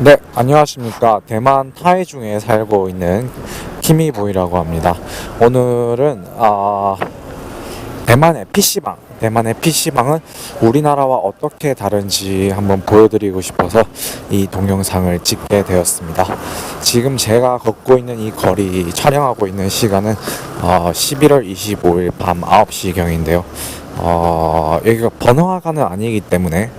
네, 안녕하십니까. 대만 타이중에 살고 있는 키미보이라고 합니다. 오늘은 아, 대만의 PC방, 대만의 PC방은 우리나라와 어떻게 다른지 한번 보여드리고 싶어서 이 동영상을 찍게 되었습니다. 지금 제가 걷고 있는 이 거리 촬영하고 있는 시간은 어, 11월 25일 밤 9시경인데요. 어, 여기가 번화가는 아니기 때문에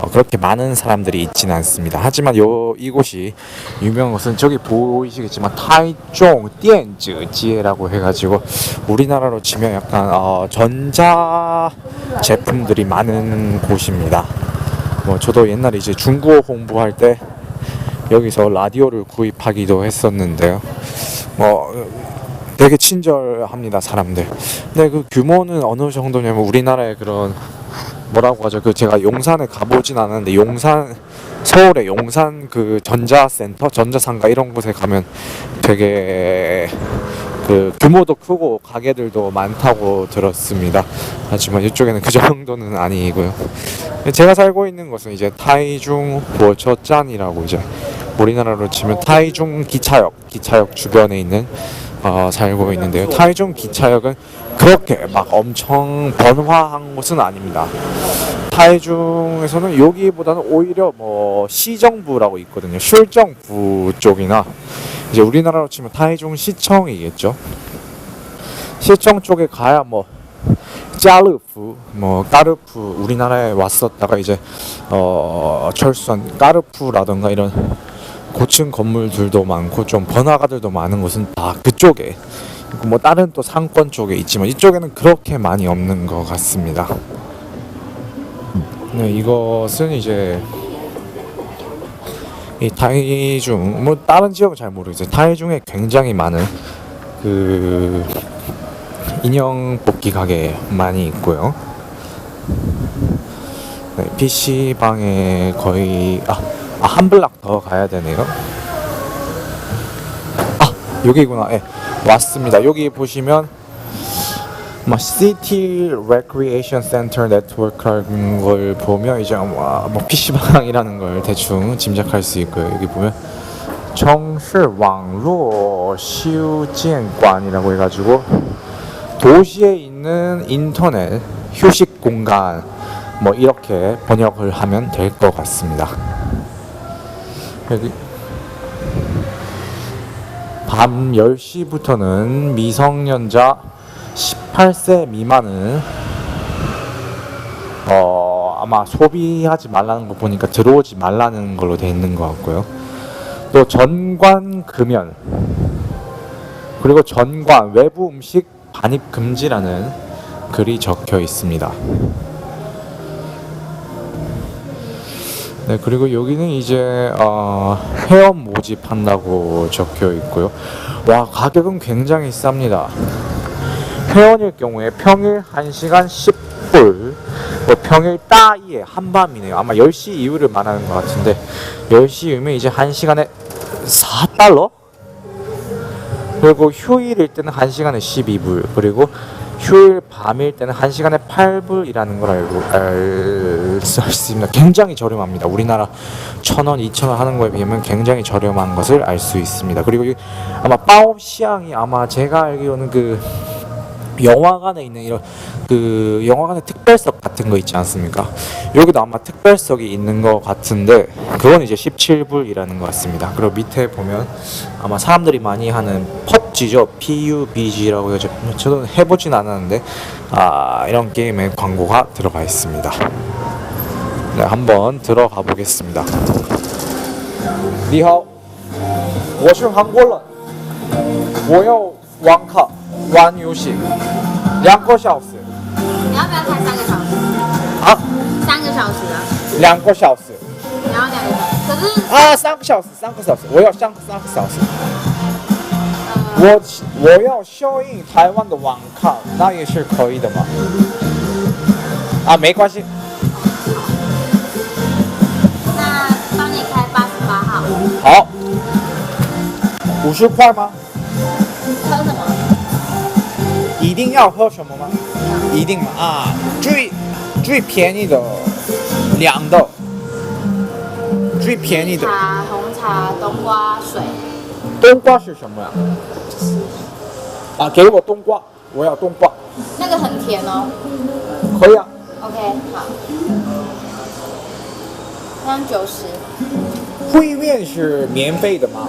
어, 그렇게 많은 사람들이 있지는 않습니다. 하지만 요 이곳이 유명한 것은 저기 보이시겠지만 타이종 띠엔즈지에라고 해가지고 우리나라로 치면 약간 어, 전자 제품들이 많은 곳입니다. 뭐 저도 옛날에 이제 중국어 공부할 때 여기서 라디오를 구입하기도 했었는데요. 뭐 되게 친절합니다 사람들. 근데 그 규모는 어느 정도냐면 우리나라의 그런 뭐라고 하죠? 그 제가 용산에 가보진 않았는데 용산 서울의 용산 그 전자센터, 전자상가 이런 곳에 가면 되게 그 규모도 크고 가게들도 많다고 들었습니다. 하지만 이쪽에는 그 정도는 아니고요. 제가 살고 있는 곳은 이제 타이중 보처짠이라고 이제 우리나라로 치면 타이중 기차역, 기차역 주변에 있는 어, 살고 있는데요. 타이중 기차역은 그렇게 막 엄청 번화한 곳은 아닙니다. 타이중에서는 여기보다는 오히려 뭐 시정부라고 있거든요. 실정부 쪽이나 이제 우리나라로 치면 타이중 시청이겠죠. 시청 쪽에 가야 뭐 짜르프, 뭐 까르프 우리나라에 왔었다가 이제 어 철수한 까르프라던가 이런 고층 건물들도 많고 좀 번화가들도 많은 곳은 다 그쪽에 뭐 다른 또 상권 쪽에 있지만 이쪽에는 그렇게 많이 없는 것 같습니다. 네, 이것은 이제 이 타이중 뭐 다른 지역은 잘 모르겠어요. 타이중에 굉장히 많은 그 인형 뽑기 가게 많이 있고요. 네, PC 방에 거의 아, 아, 한 블락 더 가야 되네요. 아, 여기구나. 예. 왔습니다. 여기 보시면 막 시티 레크리에이션 센터 네트워크라는 걸 보면 이제 뭐 PC방이라는 걸 대충 짐작할 수 있고요. 여기 보면 정시왕로시우진관이라고 해가지고 도시에 있는 인터넷 휴식 공간 뭐 이렇게 번역을 하면 될 것 같습니다. 여기 밤 10시부터는 미성년자 18세 미만은 어 아마 소비하지 말라는 거 보니까 들어오지 말라는 걸로 돼 있는 것 같고요. 또 전관 금연 그리고 전관 외부 음식 반입 금지라는 글이 적혀 있습니다. 네 그리고 여기는 이제 어, 회원 모집한다고 적혀 있고요. 와 가격은 굉장히 쌉니다. 회원일 경우에 평일 1시간 10불, 뭐 평일 따위에 한밤이네요. 아마 10시 이후를 말하는 것 같은데 10시 이후면 이제 1시간에 4달러? 그리고 휴일일 때는 1시간에 12불, 그리고 휴일 밤일 때는 1시간에 8불이라는 걸 알고 알수 있습니다. 굉장히 저렴합니다. 우리나라 1,000원, 2,000원 하는 거에 비하면 굉장히 저렴한 것을 알 수 있습니다. 그리고 이 아마 파옵시앙이 아마 제가 알기로는 그 영화관에 있는 이런 그 영화관의 특별석 같은 거 있지 않습니까? 여기도 아마 특별석이 있는 것 같은데 그건 이제 17불이라는 것 같습니다. 그리고 밑에 보면 아마 사람들이 많이 하는 펍지죠. PUBG라고 해서 저도 해보진 않았는데 아 이런 게임에 광고가 들어가 있습니다. 네, 한번 들어가 보겠습니다. 你好，我是韩国人，我要 网卡玩游戏，两个小时你要不要开三个小时？啊，三个小时啊，两个小时你要两个小时。可是啊，三个小时，三个小时，我要三三个小时。呃，我我要效应台湾的网卡，那也是可以的嘛？啊，没关系，那帮你开八十八号，好，五十块吗？一定要喝什么吗？一定吗？啊，最最便宜的凉的，最最便宜的茶、红茶、冬瓜水，冬瓜是什么呀？啊，给我冬瓜，我要冬瓜，那个很甜哦。可以啊。OK，好。这样九十，会面是免费的吗？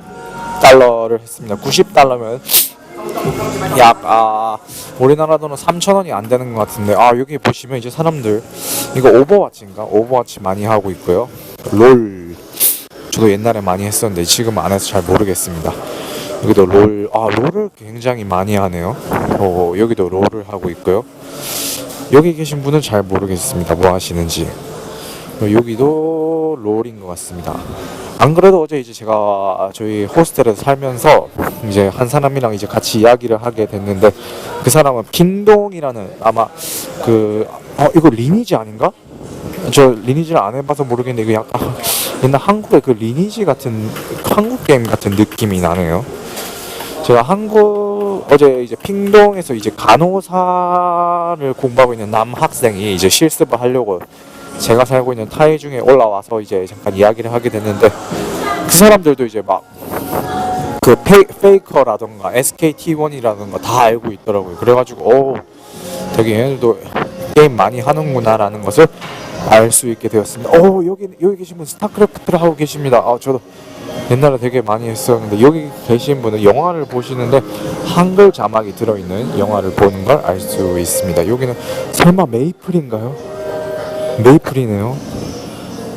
달러를 했습니다. 90달러면 약 아, 우리나라 돈은 3,000원이 안 되는 것 같은데 아 여기 보시면 이제 사람들 이거 오버워치인가 오버워치 많이 하고 있고요. 롤 저도 옛날에 많이 했었는데 지금 안 해서 잘 모르겠습니다. 여기도 롤, 아 롤을 굉장히 많이 하네요. 어, 여기도 롤을 하고 있고요. 여기 계신 분은 잘 모르겠습니다. 뭐 하시는지. 어, 여기도 롤인 것 같습니다. 안 그래도 어제 이제 제가 저희 호스텔에서 살면서 이제 한 사람이랑 이제 같이 이야기를 하게 됐는데 그 사람은 빈동이라는 아마 그 어, 이거 리니지 아닌가? 저 리니지를 안 해봐서 모르겠는데 이거 약간 옛날 한국의 그 리니지 같은 한국 게임 같은 느낌이 나네요. 제가 한국 어제 이제 핑동에서 이제 간호사를 공부하고 있는 남 학생이 이제 실습을 하려고 제가 살고 있는 타이 중에 올라와서 이제 잠깐 이야기를 하게 됐는데 그 사람들도 이제 막 그 페이커라던가 SKT1이라던가 다 알고 있더라고요. 그래가지고 오 되게 얘네들도 게임 많이 하는구나라는 것을 알 수 있게 되었습니다. 오 여기 여기 계신 분 스타크래프트를 하고 계십니다. 아 저도 옛날에 되게 많이 했었는데 여기 계신 분은 영화를 보시는데 한글 자막이 들어있는 영화를 보는 걸 알 수 있습니다. 여기는 설마 메이플인가요? 메이플이네요.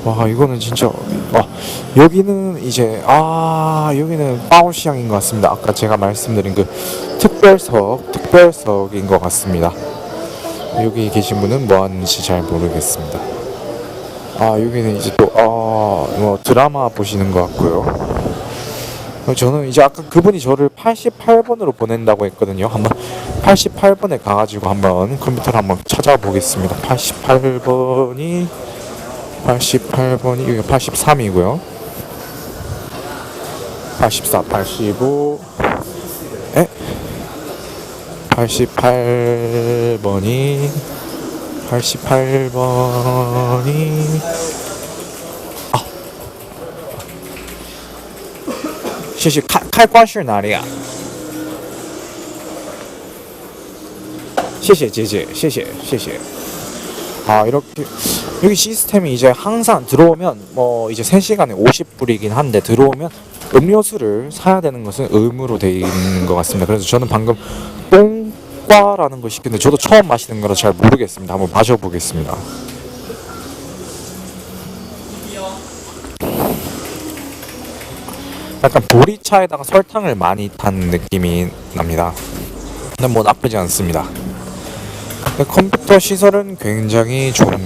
와 이거는 진짜 와 여기는 이제 아 여기는 파오시향인 것 같습니다. 아까 제가 말씀드린 그 특별석 특별석인 것 같습니다. 여기 계신 분은 뭐 하는지 잘 모르겠습니다. 아 여기는 이제 또아뭐 드라마 보시는 것 같고요. 어, 저는 이제 아까 그분이 저를 88번으로 보낸다고 했거든요. 한번 88번에 가가지고 한번 컴퓨터를 한번 찾아보겠습니다. 88번이 88번이 여기 83이고요. 84, 85. 에? 88번이 88번이 谢谢开开关是哪里啊？谢谢姐姐，谢谢谢谢。아 이렇게 여기 시스템이 이제 항상 들어오면 뭐 이제 3시간에 50불이긴 한데 들어오면 음료수를 사야 되는 것은 의무로 돼 있는 것 같습니다. 그래서 저는 방금 똥과라는 걸 시켰는데 저도 처음 마시는 거라 잘 모르겠습니다. 한번 마셔보겠습니다. 약간 보리차에다가 설탕을 많이 탄 느낌이 납니다. 근데 뭐 나쁘지 않습니다. 컴퓨터 시설은 굉장히 좋은